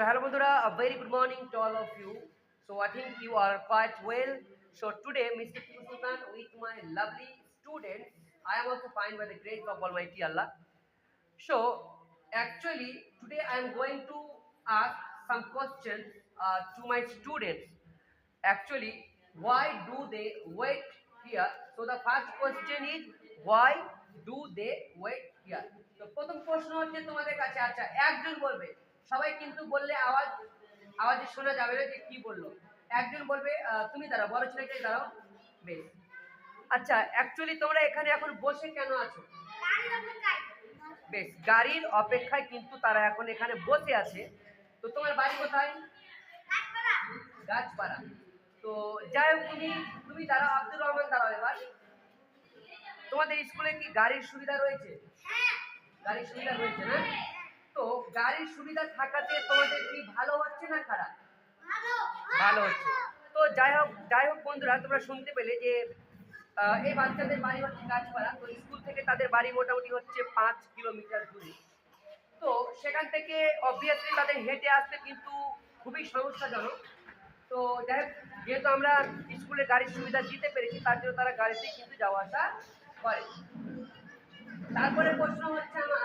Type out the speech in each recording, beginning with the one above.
So hello Bandura, a very good morning to all of you. So I think you are quite well. So today, Mr. Sultan with my lovely students, I am also fine by the grace of Almighty Allah. So actually today I am going to ask some questions uh, to my students. Actually, why do they wait here? So the first question is why do they wait here? তো প্রথম প্রশ্ন হচ্ছে তোমাদের কাছে আচ্ছা একজন সবাই কিন্তু বললে আওয়াজ, আওয়াজে শোনা যাবে না যে কি বলল। একজন বলবে তুমি দাঁড়াও, বড় ছেলেটাই দাঁড়াও। বেশ। আচ্ছা অ্যাকচুয়ালি তোমরা এখানে এখন বসে কেন আছো? বেশ, গাড়ির অপেক্ষায় কিন্তু তারা এখন এখানে বসে আছে। তো তোমার বাড়ি কোথায়? গাছপাড়া। তো যাই হোক, তুমি তুমি দাঁড়াও, আব্দুর রহমান দাঁড়াও এবার। তোমাদের স্কুলে কি গাড়ির সুবিধা রয়েছে? গাড়ির সুবিধা রয়েছে না? তো গাড়ির সুবিধা থাকাতে তোমাদের কি ভালো হচ্ছে না খারাপ? ভালো হচ্ছে। তো যাই হোক যাই হোক বন্ধুরা তোমরা শুনতে পেলে যে এই বাচ্চাদের বাড়ি হচ্ছে গাছপাড়া তো স্কুল থেকে তাদের বাড়ি মোটামুটি হচ্ছে পাঁচ কিলোমিটার দূরে। তো সেখান থেকে অবভিয়াসলি তাদের হেঁটে আসতে কিন্তু খুবই সমস্যাজনক। তো যাই হোক যেহেতু আমরা স্কুলে গাড়ির সুবিধা দিতে পেরেছি তার জন্য তারা গাড়িতেই কিন্তু যাওয়া আসা করে। তারপরে প্রশ্ন হচ্ছে আমার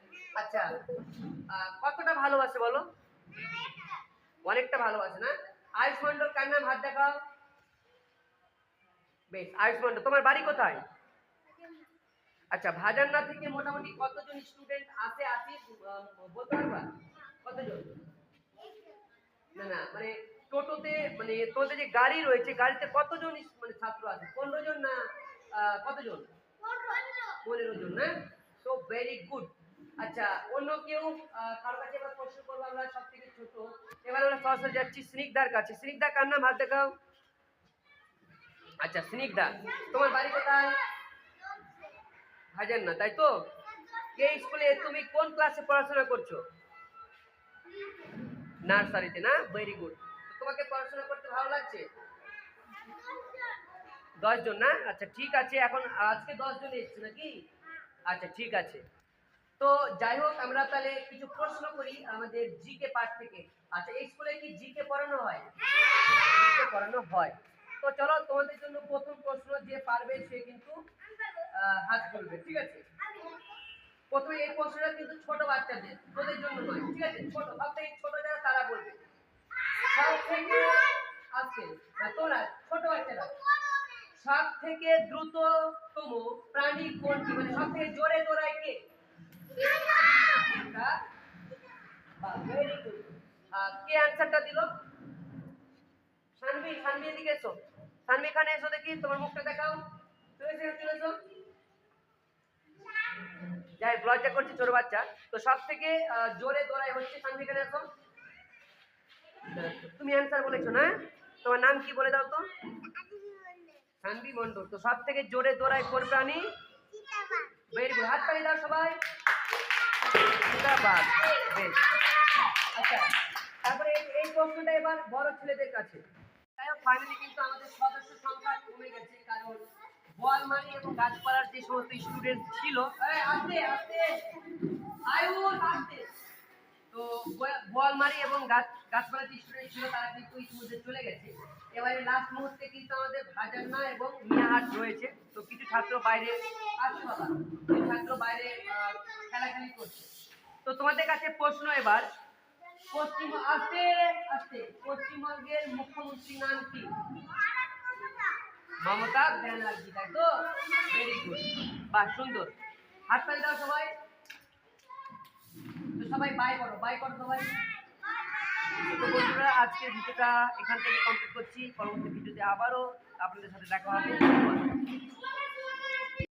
আচ্ছা কতটা ভালোবাসে বলো? অনেকটা ভালোবাসে না? আয়ুষ মণ্ডল কার নাম? হাত দেখাও। বেশ আয়ুষ মণ্ডল তোমার বাড়ি কোথায়? আচ্ছা ভাজান্না থেকে মোটামুটি কতজন স্টুডেন্ট আসে আসি বলতে পারবা? কতজন? না না মানে টোটোতে মানে তোমাদের যে গাড়ি রয়েছে গাড়িতে কতজন মানে ছাত্র আছে? পনেরো জন না কতজন? পনেরো জন। না? সো ভেরি গুড আচ্ছা অন্য কেউ কারও কাছে এবার প্রশ্ন করব আমরা, সব থেকে ছোট। এবার আমরা সরাসরি যাচ্ছি স্নিগ্ধার কাছে। স্নিগ্ধা, কার নাম? হাত দেখাও। আচ্ছা স্নিগ্ধা, তোমার বাড়ি কোথায়? হাজার না তাই তো? এই স্কুলে, তুমি কোন ক্লাসে পড়াশোনা করছ? নার্সারিতে, না? ভেরি গুড তোমাকে পড়াশোনা করতে ভালো লাগছে? দশজন, না? আচ্ছা ঠিক আছে, এখন আজকে দশজন এসছে নাকি? আচ্ছা ঠিক আছে। তো যাই হোক আমরা তাহলে কিছু প্রশ্ন করি আমাদের জিকে পার্ট থেকে। আচ্ছা এই স্কুলে কি জিকে পড়ানো হয়? জিকে পড়ানো হয়। তো চলো, তোমাদের জন্য প্রথম প্রশ্ন যে পারবে সে কিন্তু হাত তুলবে, ঠিক আছে? প্রথমে এই প্রশ্নটা কিন্তু ছোট বাচ্চাদের, তোদের জন্য নয়, ঠিক আছে? ছোট সব থেকে ছোট যারা, তারা বলবে। সব থেকে আজকে তোরা, ছোট বাচ্চারা সব থেকে দ্রুততম প্রাণী কোনটি? মানে সব থেকে জোরে দৌড়ায় কে? বাহ, very good. আহ, কে অ্যান্সারটা দিল? সানভি সানভি এদিকে এসো। সানভি এখানে এসো দেখি তোমার মুখটা দেখাও। তুমি এসে চলে এসো। যাই লজ্জা করছে ছোট বাচ্চা। তো সব থেকে জোরে দৌড়ায় হচ্ছে সানভি এখানে এসো। তুমি অ্যান্সার বলেছ না? তোমার নাম কি বলে দাও তো? সানভি মন্ডল তো সব থেকে জোরে দৌড়ায় কোন প্রাণী? ভেরি গুড হাত তালি দাও সবাই। আচ্ছা কারণ বোয়ালমারি এবং গাছপাড়ার যে স্টুডেন্ট স্টুডেন্ট ছিল তারা কিন্তু চলে গেছে। এবারে লাস্ট মুহূর্তে কিন্তু আমাদের ভাজান্না এবং মিয়াহাট রয়েছে। তো কিছু ছাত্র বাইরে আছে বাবা। কিছু ছাত্র বাইরে খেলাখেলি তো তোমাদের কাছে প্রশ্ন এবার। পশ্চিম আস্তে আস্তে। পশ্চিমবঙ্গের মুখ্যমন্ত্রীর নাম কি? মমতা ব্যানার্জি, তাই তো? ভেরি গুড বাহ, সুন্দর। হাত তালি দাও সবাই। তো সবাই বাই করো বাই করো সবাই। তো বন্ধুরা, আজকের ভিডিওটা এখান থেকে কমপ্লিট করছি। পরবর্তী ভিডিওতে আবারও আপনাদের সাথে দেখা হবে।